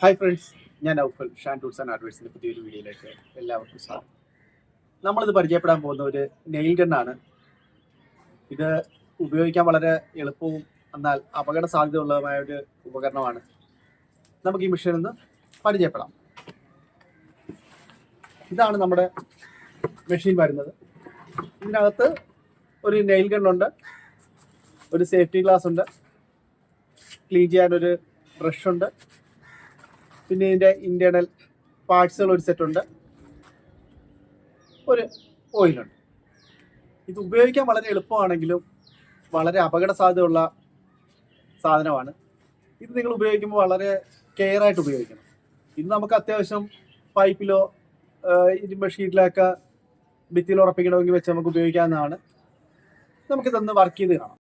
Hi friends ഞാൻ Aufal Shan tools and ആഡ്വേഴ്സിന്റെ പുതിയൊരു വീഡിയോയിലേക്ക് എല്ലാവർക്കും സ്വാഗതം. നമ്മളിത് പരിചയപ്പെടാൻ പോകുന്ന ഒരു നെയിൽ ഗണ്ണാണ് ഇത് ഉപയോഗിക്കാൻ വളരെ എളുപ്പവും എന്നാൽ അപകട സാധ്യതയുള്ളതുമായ ഒരു ഉപകരണമാണ്. നമുക്ക് ഈ മെഷീൻ ഒന്ന് പരിചയപ്പെടാം. ഇതാണ് നമ്മുടെ മെഷീൻ വരുന്നത്. ഇതിനകത്ത് ഒരു നെയിൽ ഗണ്ണുണ്ട് ഒരു സേഫ്റ്റി ഗ്ലാസ് ഉണ്ട് ക്ലീൻ ചെയ്യാനൊരു ബ്രഷ് ഉണ്ട് പിന്നെ ഇതിന്റെ ഇന്റേണൽ പാർട്സുകൾ ഒരു സെറ്റുണ്ട് ഒരു ഓയിലുണ്ട് ഇത് ഉപയോഗിക്കാൻ വളരെ എളുപ്പമാണെങ്കിലും വളരെ അപകട സാധ്യതയുള്ള സാധനമാണ്. ഇത് നിങ്ങൾ ഉപയോഗിക്കുമ്പോൾ വളരെ കെയർ ആയിട്ട് ഉപയോഗിക്കണം. ഇത് നമുക്ക് അത്യാവശ്യം പൈപ്പിലോ ഇരുമ്പ് ഷീറ്റിലൊക്കെ ഭിത്തിയിൽ ഉറപ്പിക്കണമെങ്കിൽ വെച്ച് നമുക്ക് ഉപയോഗിക്കാവുന്നതാണ്. നമുക്കിതൊന്ന് വർക്ക് ചെയ്ത് കാണാം.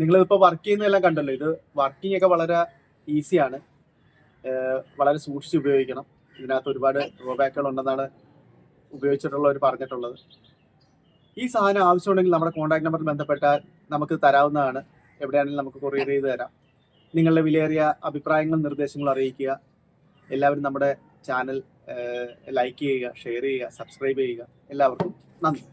നിങ്ങളിപ്പോൾ വർക്ക് ചെയ്യുന്നതെല്ലാം കണ്ടല്ലോ. ഇത് വർക്കിംഗ് ഒക്കെ വളരെ ഈസിയാണ് വളരെ സൂക്ഷിച്ച് ഉപയോഗിക്കണം. ഇതിനകത്ത് ഒരുപാട് ഡ്രോബാക്കുകൾ ഉണ്ടെന്നാണ് ഉപയോഗിച്ചിട്ടുള്ളവർ പറഞ്ഞിട്ടുള്ളത്. ഈ സാധനം ആവശ്യമുണ്ടെങ്കിൽ നമ്മുടെ കോൺടാക്ട് നമ്പറിൽ ബന്ധപ്പെട്ടാൽ നമുക്ക് തരാവുന്നതാണ്. എവിടെയാണെങ്കിലും നമുക്ക് കൊറിയർ ചെയ്ത് തരാം. നിങ്ങളുടെ വിലയേറിയ അഭിപ്രായങ്ങളും നിർദ്ദേശങ്ങളും അറിയിക്കുക. എല്ലാവരും നമ്മുടെ ചാനൽ ലൈക്ക് ചെയ്യുക ഷെയർ ചെയ്യുക സബ്സ്ക്രൈബ് ചെയ്യുക. എല്ലാവർക്കും നന്ദി.